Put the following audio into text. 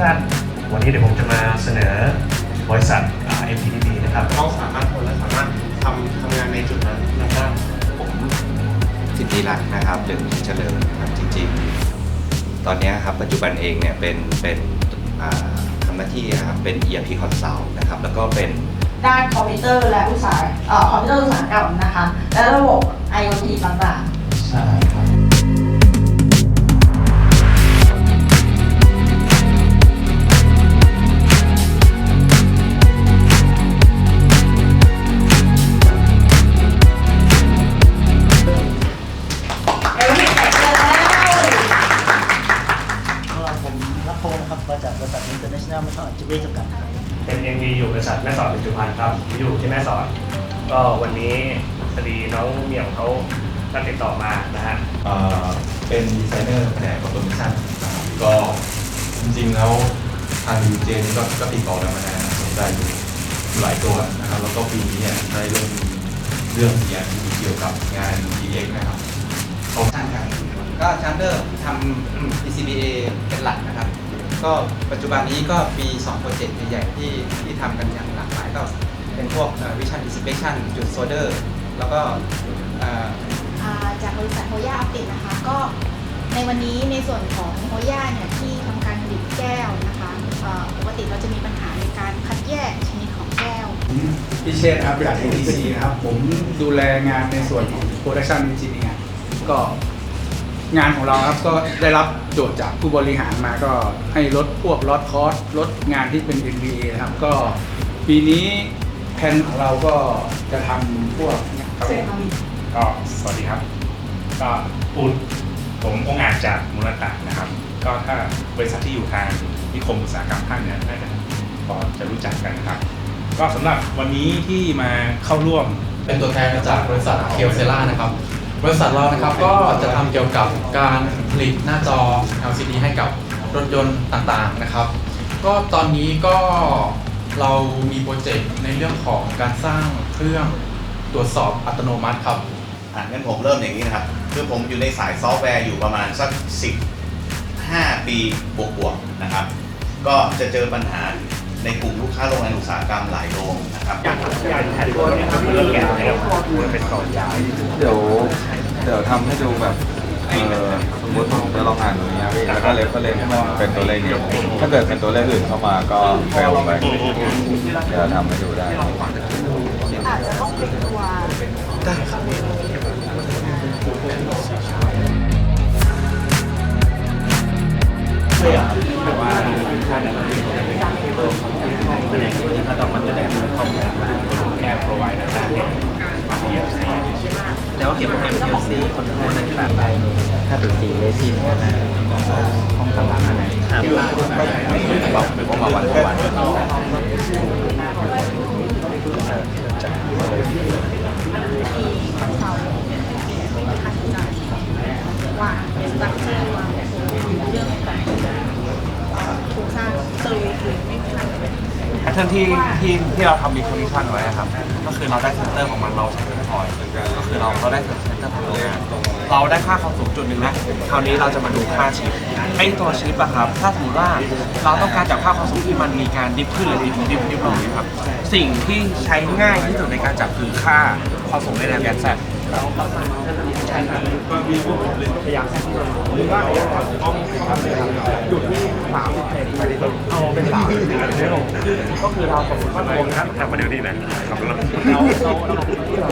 ท่าน วันนี้เดี๋ยวผมจะมาเสนอบริษัท MTDB นะครับเขาสามารถคนและสามารถทำทำงานในจุดนั้นนะครับ ผมสิทธิรักนะครับเรือเฉลิมนะครับจริงๆ ตอนนี้ครับปัจจุบันเองเนี่ยเป็นเป็นทำหน้าที่ครับเป็น ERP Consult นะครับแล้วก็เป็นด้านคอมพิวเตอร์และอุตสาหคอมพิวเตอร์อุตสาหกรรมนะคะ และระบบ IoT ต่างๆ ใช่ เป็น MD อยู่บริษัทแม่สอดปัจจุบันครับ อยู่ที่แม่สอด ก็วันนี้พอดีน้องเหมี่ยวเขาก็ติดต่อมานะฮะ เอ่อเป็นดีไซเนอร์แผนกออโตเมชันนะครับก็จริงๆแล้วทางยูเจนี่ก็ก็ติดต่อกันมานานสนใจอยู่หลายตัวนะครับแล้วก็ปีนี้เนี่ยได้เริ่มมีเรื่องอย่างที่เกี่ยวกับงาน DX นะครับเขาช่างครับก็ชาร์เดอร์ทำ PCBA ก็ปัจจุบันนี้ก็มี 2 โปรเจกต์ใหญ่ๆที่ที่ทำกันอย่างหลากหลายก็เป็นพวกวิชั่น inspection จุดโซเดอร์แล้วก็เอ่ออ่าจากบริษัทโฮย่าอัปตินะคะ ก็ในวันนี้ในส่วนของโฮย่าเนี่ยที่ทำการผลิตแก้วนะคะเอ่อปกติเราจะมีปัญหาในการคัดแยกชนิดของแก้วพิเชษครับจาก ATC นะครับ ผมดูแลงานในส่วนของ Production Engineer ก็ งานของเราครับก็ได้รับโจทย์จากผู้บริหารมาก็ให้ลดพวกลดคอสลดงานที่เป็น NBA นะครับ ก็ปีนี้แผนของเราก็จะทำพวกครับผมก็สวัสดีครับ ก็พูดผมองค์อาจจากมูลตะนะครับ ก็ถ้าบริษัทที่อยู่ทางนิคมอุตสาหกรรมภาคเหนือน่าจะพอจะรู้จักกันนะครับ ก็สำหรับวันนี้ที่มาเข้าร่วมเป็นตัวแทนมาจากบริษัทเคียวเซล่านะครับ บริษัทเรานะครับก็จะทำเกี่ยวกับการผลิตหน้าจอ LCD ให้กับรถยนต์ต่างๆนะครับ ก็ตอนนี้ก็เรามีโปรเจกต์ในเรื่องของการสร้างเครื่องตรวจสอบอัตโนมัติครับอะงั้นผมเริ่มอย่างนี้นะครับ คือผมอยู่ในสายซอฟต์แวร์อยู่ประมาณสัก 15 ปีบวกๆนะครับ ก็จะเจอปัญหาในกลุ่มลูกค้าโรงงานอุตสาหกรรมหลายโรง ครับอย่างแผ่นตัวเนี้ครับเรื่องแกะนะครับมันเป็นกล่องยาเดี๋ยวเดี๋ยวทำให้ดูแบบเออสมมติผมจะลองอ่านตรงนี้พี่แล้วก็เลฟเฟอเรนซ์ให้มันเป็นตัวเลขนี้ถ้าเกิดเป็นตัวเลขอื่นเข้ามาก็เฟลไปเดี๋ยวทำให้ดูได้อาจจะต้องเป็นตัวแต่ว่าถ้ เก็บโปแกรม PLC คนทำงานต่างไปถ้าเป็นสีเลสินนะห้องต่างๆอะไรครับบอกหรือว่ามาวันต่อวันที่าไม่มีค่าใช้จ่ายวางสตรัคเจอร์วางเรื่องของโครงสร้างเซอร์วิสคือไม่ มีค่าใช้จ่นที่ที่ที่เราทำดีคอมมิชชั่นไว้ครับ ก็คือเราได้เซนเตอร์ของมันเราใช้เป็นพอยก็คือเราเราได้เซนเตอร์ของโรงงานเราได้ค่าความสูงจุดหนึ่งแล้วคราวนี้เราจะมาดูค่าชิปไอตัวชิปอะครับ ถ้าสมมติว่าเราต้องการจับค่าความสูงที่มันมีการดิฟขึ้นหรือดิฟดิฟดิฟลงนะครับ สิ่งที่ใช้ง่ายที่สุดในการจับคือค่าความสูงในแนวแกนแซด พยายามแทรกที่เราหรือว่าพยายามต้องหยุดที่สามสิบเซนไปเลยเอาเป็นสามสิบเซนไม่ลงก็คือเราสมมติว่ารวมนะทำมาเดี๋ยวนี้นะเราเราเราที่เรา